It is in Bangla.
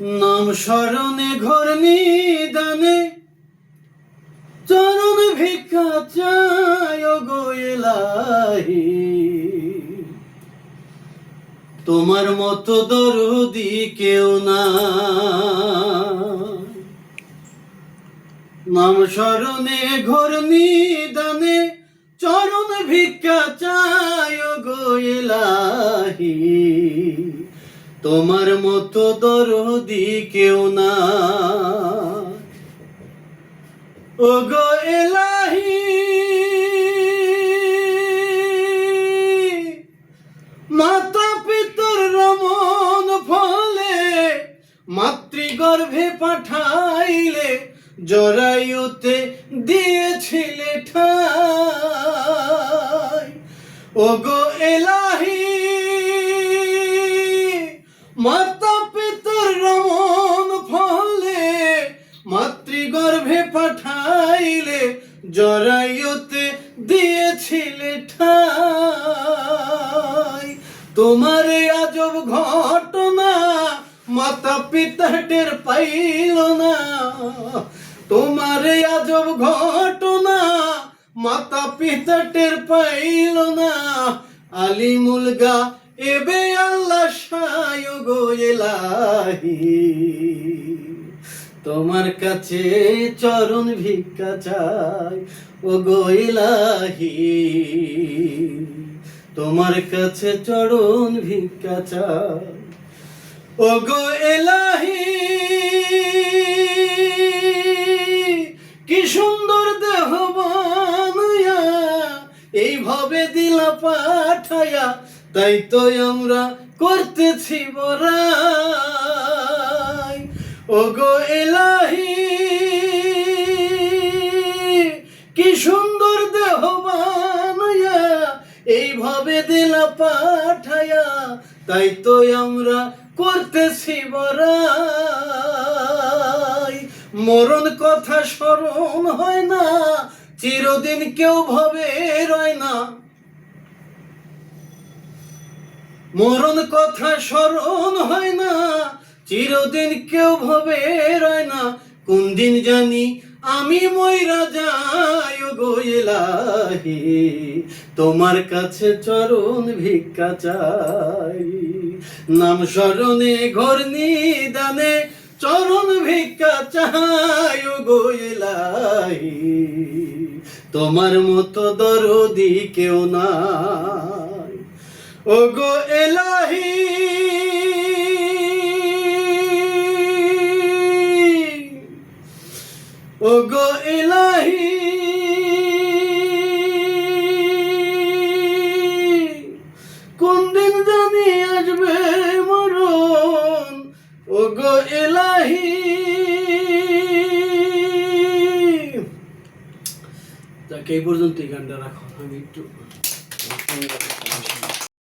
নাম স্মরণে ঘর নিদানে, চরণ ভিক্ষা চায় গো এলাহি। তোমার মতো দরদি কেউ না নাম স্মরণে ঘর নিদানে, চরণ ভিক্ষা চায় গো এলাহি। তোমার মতো দরদি কেউ না। ও গো এলাহি, মাতা পিতর রমন ফলে মাতৃগর্ভে পাঠাইলে, জরায়ুতে দিয়েছিলে ঠাই। ও গো এলাহি মাতা পিতর রমন ফলে মাতৃগর্ভে পাঠাইলে জরায়ুতে দিয়েছিলে ঠাই। তোমার আজব ঘটনা মাতা পিতা টের পাইল না। তোমার আজব ঘটনা মাতা পিতা টের পাইল না। আলী মুলগা এবে আল্লাহ গো এলাহি। তোমার কাছে চরণ ভিক্ষা চাই, ও গো এলাহি। তোমার কাছে চরণ ভিক্ষা চাই, ও গো এলাহি। কি সুন্দর দেহ বানায়া, এইভাবে দিলা পাঠায়া তাই তো আমরা করতেছি বড়াই। ও গো এলাহি কি সুন্দর দেহ বানায়া এইভাবে দিলা পাঠায়া তাই তো আমরা করতেছি বড়াই। মরণ কথা স্মরণ হয় না, চিরদিন কেউ ভাবে রয় না। মরণ কথা স্মরণ হয় না। চিরদিন কেউ ভাবে রয় না। কোন দিন জানি আমি ময়রা যাই গো এলাহি তোমার কাছে চরণ ভিক্ষা চাই। নাম স্মরণে ঘর নিদানে চরণ ভিক্ষা চাই গো তোমার মতো দরদি কেউ নাই। ও গো এলাহি। ও গো এলাহি। কোন দিন জানি আসবে মরণ? ও গো এলাহি। তাকে এই পর্যন্ত এই গানটা রাখো। আমি একটু